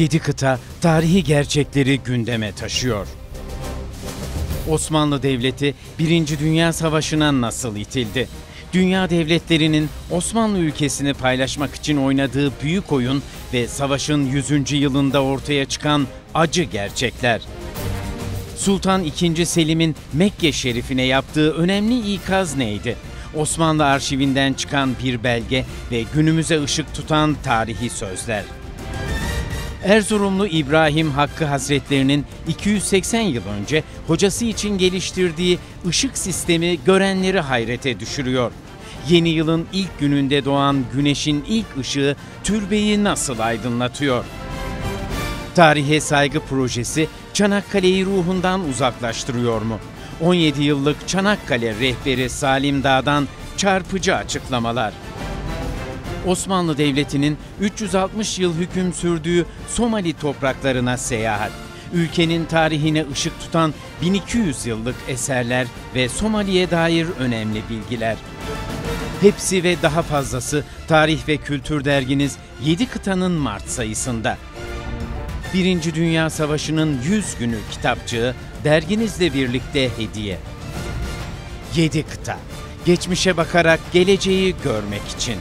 Yedi kıta tarihi gerçekleri gündeme taşıyor. Osmanlı Devleti 1. Dünya Savaşı'na nasıl itildi? Dünya devletlerinin Osmanlı ülkesini paylaşmak için oynadığı büyük oyun ve savaşın 100. yılında ortaya çıkan acı gerçekler. Sultan II. Selim'in Mekke şerifine yaptığı önemli ikaz neydi? Osmanlı arşivinden çıkan bir belge ve günümüze ışık tutan tarihi sözler. Erzurumlu İbrahim Hakkı Hazretlerinin 280 yıl önce hocası için geliştirdiği ışık sistemi görenleri hayrete düşürüyor. Yeni yılın ilk gününde doğan güneşin ilk ışığı türbeyi nasıl aydınlatıyor? Tarihe saygı projesi Çanakkale'yi ruhundan uzaklaştırıyor mu? 17 yıllık Çanakkale rehberi Salim Dağ'dan çarpıcı açıklamalar. Osmanlı Devleti'nin 360 yıl hüküm sürdüğü Somali topraklarına seyahat. Ülkenin tarihine ışık tutan 1200 yıllık eserler ve Somali'ye dair önemli bilgiler. Hepsi ve daha fazlası Tarih ve Kültür Derginiz 7 kıtanın Mart sayısında. Birinci Dünya Savaşı'nın 100 günü kitapçığı derginizle birlikte hediye. 7 kıta. Geçmişe bakarak geleceği görmek için.